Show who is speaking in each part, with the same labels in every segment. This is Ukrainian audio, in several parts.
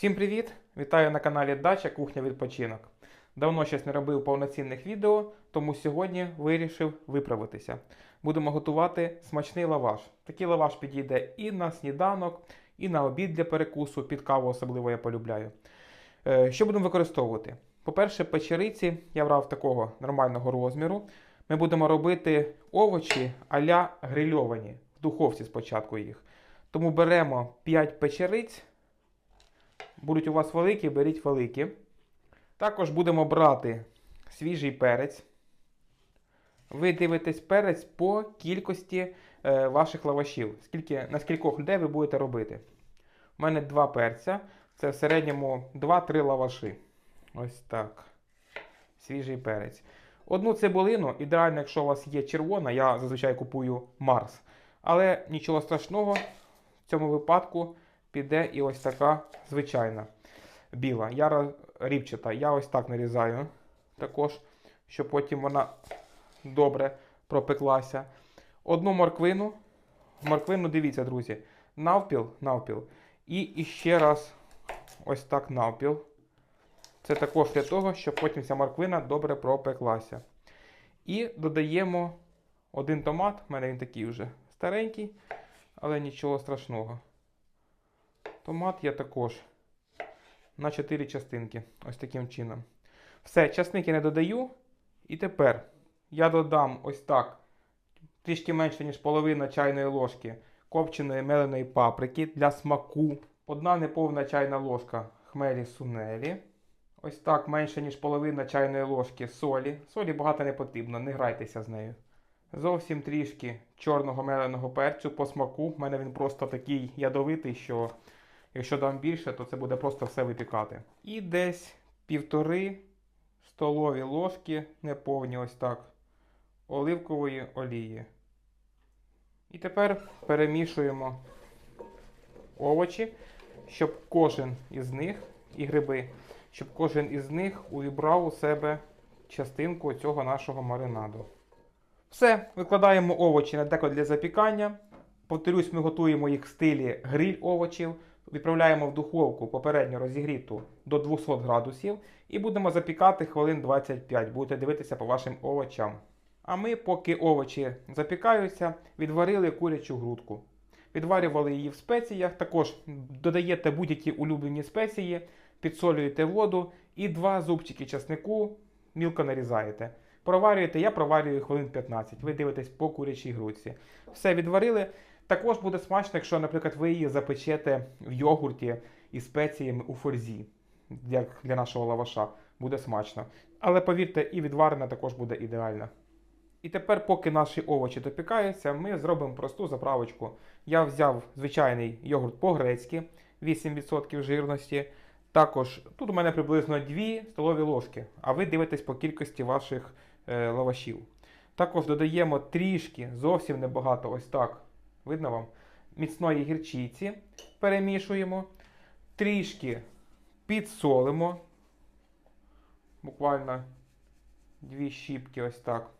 Speaker 1: Всім привіт! Вітаю на каналі Дача Кухня Відпочинок. Давно щось не робив повноцінних відео, тому сьогодні вирішив виправитися. Будемо готувати смачний лаваш. Такий лаваш підійде і на сніданок, і на обід для перекусу, під каву особливо я полюбляю. Е, Що будемо використовувати? По-перше, печериці я брав такого нормального розміру. Ми будемо робити овочі а-ля грильовані, в духовці спочатку їх. Тому беремо 5 печериць. Будуть у вас великі, беріть великі. Також будемо брати свіжий перець. Ви дивитесь перець по кількості е, ваших лавашів. Скільки, на скількох людей ви будете робити. У мене два перця. Це в середньому 2-3 лаваші. Ось так. Свіжий перець. Одну цибулину, ідеально, якщо у вас є червона, я зазвичай купую Марс. Але нічого страшного, в цьому випадку піде і ось така звичайна біла. Я рібчата. Я ось так нарізаю також, щоб потім вона добре пропеклася. Одну морквину. Морквину, дивіться, друзі, навпіл, навпіл. І іще раз ось так навпіл. Це також для того, щоб потім ця морквина добре пропеклася. І додаємо один томат. У мене він такий вже старенький, але нічого страшного. Томат я також на 4 частинки. Ось таким чином. Все, часники не додаю. І тепер я додам ось так трішки менше, ніж половина чайної ложки копченої меленої паприки для смаку. Одна неповна чайна ложка хмелі сунелі. Ось так менше, ніж половина чайної ложки солі. Солі багато не потрібно, не грайтеся з нею. Зовсім трішки чорного меленого перцю по смаку. У мене він просто такий ядовитий, що якщо дам більше, то це буде просто все випікати. І десь півтори столові ложки, неповні ось так, оливкової олії. І тепер перемішуємо овочі, щоб кожен із них, і гриби, щоб кожен із них увібрав у себе частинку цього нашого маринаду. Все, викладаємо овочі на деко для запікання. Повторюсь, ми готуємо їх в стилі гриль овочів. Відправляємо в духовку попередньо розігріту до 200 градусів і будемо запікати хвилин 25. Будете дивитися по вашим овочам. А ми, поки овочі запікаються, відварили курячу грудку. Відварювали її в спеціях. Також додаєте будь-які улюблені спеції, підсолюєте воду і два зубчики часнику мілко нарізаєте. Проварюєте, я проварюю хвилин 15. Ви дивитесь по курячій грудці. Все відварили. Також буде смачно, якщо, наприклад, ви її запечете в йогурті із спеціями у форзі, як для нашого лаваша. Буде смачно. Але повірте, і відварена також буде ідеально. І тепер, поки наші овочі допікаються, ми зробимо просту заправочку. Я взяв звичайний йогурт по-грецьки, 8% жирності. Також тут у мене приблизно 2 столові ложки, а ви дивитесь по кількості ваших е, лавашів. Також додаємо трішки, зовсім небагато, ось так. Видно вам? Міцної гірчиці перемішуємо. Трішки підсолимо. Буквально дві щіпки ось так.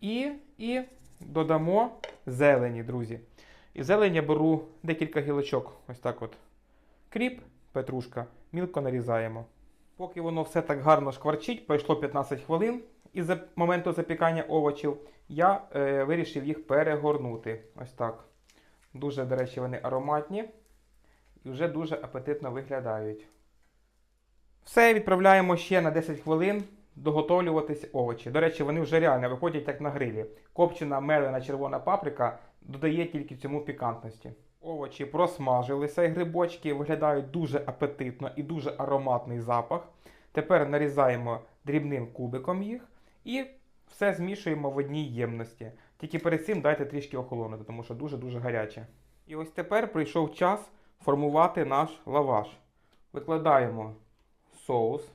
Speaker 1: І, і додамо зелені, друзі. І зелень я беру декілька гілочок. Ось так от. Кріп, петрушка, мілко нарізаємо. Поки воно все так гарно шкварчить, пройшло 15 хвилин. І з моменту запікання овочів я е, вирішив їх перегорнути. Ось так. Дуже, до речі, вони ароматні і вже дуже апетитно виглядають. Все, відправляємо ще на 10 хвилин доготовлюватись овочі. До речі, вони вже реально виходять як на грилі. Копчена мелена червона паприка додає тільки цьому пікантності. Овочі просмажилися і грибочки виглядають дуже апетитно і дуже ароматний запах. Тепер нарізаємо дрібним кубиком їх і все змішуємо в одній ємності. Тільки перед цим дайте трішки охолонути, тому що дуже-дуже гаряче. І ось тепер прийшов час формувати наш лаваш. Викладаємо соус.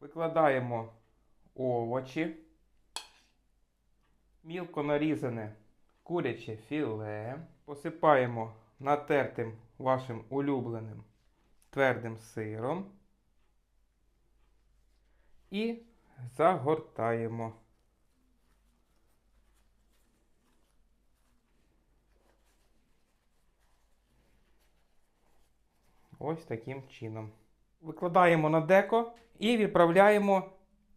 Speaker 1: Викладаємо овочі, мілко нарізане куряче філе, посипаємо натертим вашим улюбленим твердим сиром і загортаємо. Ось таким чином. Викладаємо на деко і відправляємо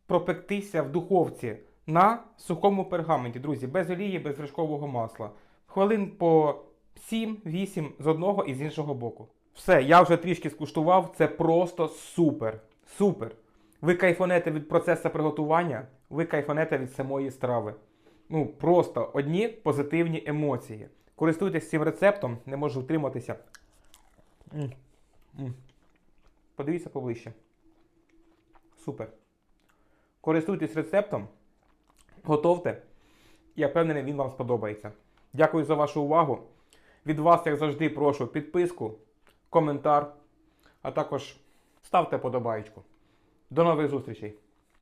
Speaker 1: пропектися в духовці на сухому пергаменті, друзі, без олії, без вершкового масла. Хвилин по 7-8 з одного і з іншого боку. Все, я вже трішки скуштував, це просто супер. Супер. Ви кайфанете від процесу приготування, ви кайфанете від самої страви. Ну, просто одні позитивні емоції. Користуйтесь цим рецептом, не можу втриматися. Подивіться поближче. Супер. Користуйтесь рецептом, готовте. Я впевнений, він вам сподобається. Дякую за вашу увагу. Від вас, як завжди, прошу підписку, коментар, а також ставте подобаєчку. До нових зустрічей!